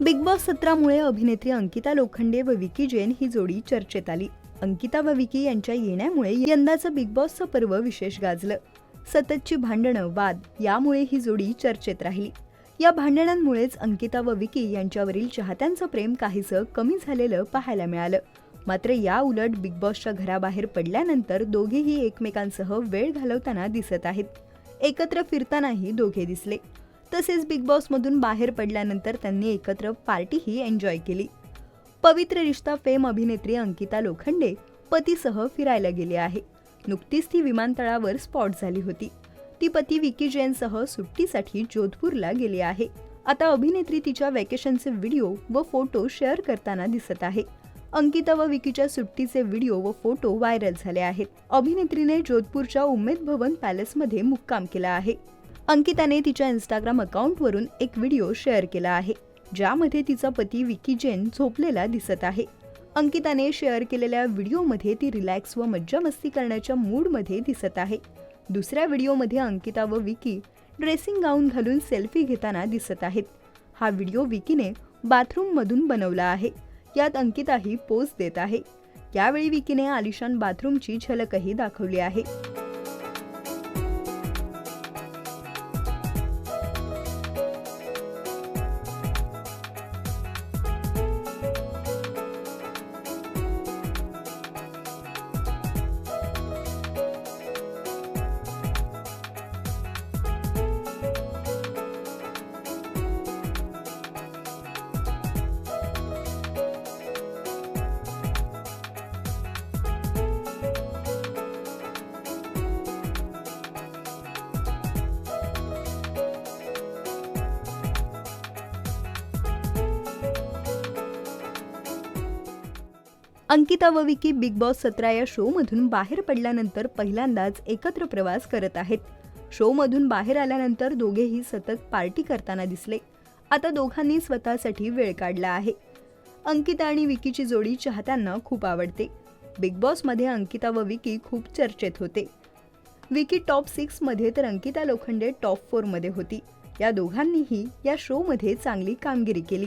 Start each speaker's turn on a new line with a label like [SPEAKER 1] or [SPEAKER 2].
[SPEAKER 1] Big boss सत्रामुळे अभिनेत्री अंकिता लोखंडे व विकी जैन ही जोडी चर्चेत आली. अंकिता व विकी यांच्या येण्यामुळे यंदाचं बिग बॉसचं पर्व विशेष गाजलं. सततची भांडणं वाद यामुळे ही जोडी चर्चेत राहिली. या भांडणांमुळेच अंकिता व विकी यांच्यावरील चाहत्यांचं प्रेम काहीसं कमी झालेलं पाहायला मिळालं. मात्र या उलट बिग बॉसच्या घराबाहेर पडल्यानंतर दोघेही एकमेकांसह वेळ घालवताना दिसत आहेत. एकत्र फिरतानाही दोघे दिसले. तसेच बिग बॉसमधून बाहेर पडल्यानंतर त्यांनी एकत्र पार्टीही एन्जॉय केली. पवित्र रिश्ता फेम अभिनेत्री अंकिता लोखंडे पतीसह फिरायला गेली आहे. नुकतीच ती विमानतळावर स्पॉट झाली होती. ती पती विकी जैनसह सुट्टीसाठी जोधपूरला गेली आहे. आता अभिनेत्री तिच्या वॅकेशनचे व्हिडिओ व फोटो शेअर करताना दिसत आहे. अंकिता व विकीच्या सुट्टीचे व्हिडिओ व फोटो व्हायरल झाले आहेत. अभिनेत्रीने जोधपूरच्या उमेद भवन पॅलेसमध्ये मुक्काम केला आहे. अंकिताने तिच्या इंस्टाग्राम अकाउंटवरून एक व्हिडिओ शेअर केला आहे ज्यामध्ये तिचा पती विकी जैन झोपलेला दिसत आहे. अंकिताने शेअर केलेल्या व्हिडिओमध्ये ती रिलॅक्स व मज्जा मस्ती करण्याच्या मूडमध्ये दिसत आहे. दुसऱ्या व्हिडिओमध्ये अंकिता व विकी ड्रेसिंग गाऊन घालून सेल्फी घेताना दिसत आहेत. हा व्हिडिओ विकीने बाथरूममधून बनवला आहे. यात अंकिताही पोज देत आहे. यावेळी विकीने आलिशान बाथरूमची झलकही दाखवली आहे. अंकिता व विकी बिग बॉस सतरा या शोमधून बाहेर पडल्यानंतर पहिल्यांदाच एकत्र प्रवास करत आहेत. शोमधून बाहेर आल्यानंतर दोघेही सतत पार्टी करताना दिसले. आता दोघांनी स्वतःसाठी वेळ काढला आहे. अंकिता आणि विकीची जोडी चाहत्यांना खूप आवडते. बिग बॉसमध्ये अंकिता व विकी खूप चर्चेत होते. विकी टॉप सिक्समध्ये तर अंकिता लोखंडे टॉप फोरमध्ये होती. या दोघांनीही या शोमध्ये चांगली कामगिरी केली.